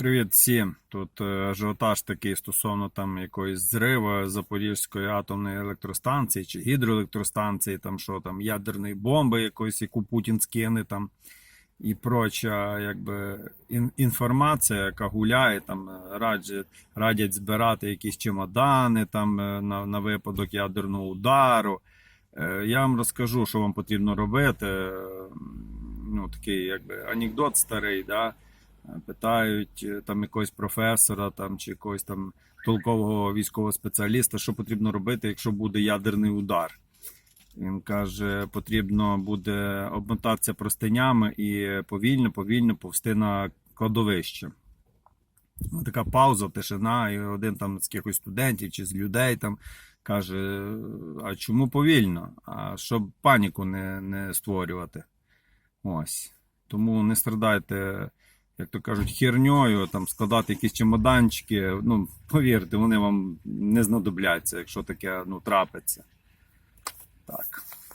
Привіт всім. Тут е, ажіотаж такий стосовно там якоїсь зриву Запорізької атомної електростанції чи гідроелектростанції, там що там ядерної бомби якоїсь, яку Путін скине там і проча, якби інформація, яка гуляє, там е, радять, радять збирати якісь чемодани там е, на, на випадок ядерного удару. Я вам розкажу, що вам потрібно робити. Ну, такий якби анекдот старий, да? Питають е, там якогось професора там, чи якогось там толкового військового спеціаліста, що потрібно робити, якщо буде ядерний удар. Він каже, потрібно буде обмотатися простинями і повільно, повільно повсти на кладовище. Ну, така пауза, тишина, і один там з якихось студентів чи з людей там каже: а чому повільно? А щоб паніку не, не створювати. Ось. Тому не страдайте, як то кажуть, херньою, там складати якісь чемоданчики. Ну, повірте, вони вам не знадобляться, якщо таке ну, трапиться. Так.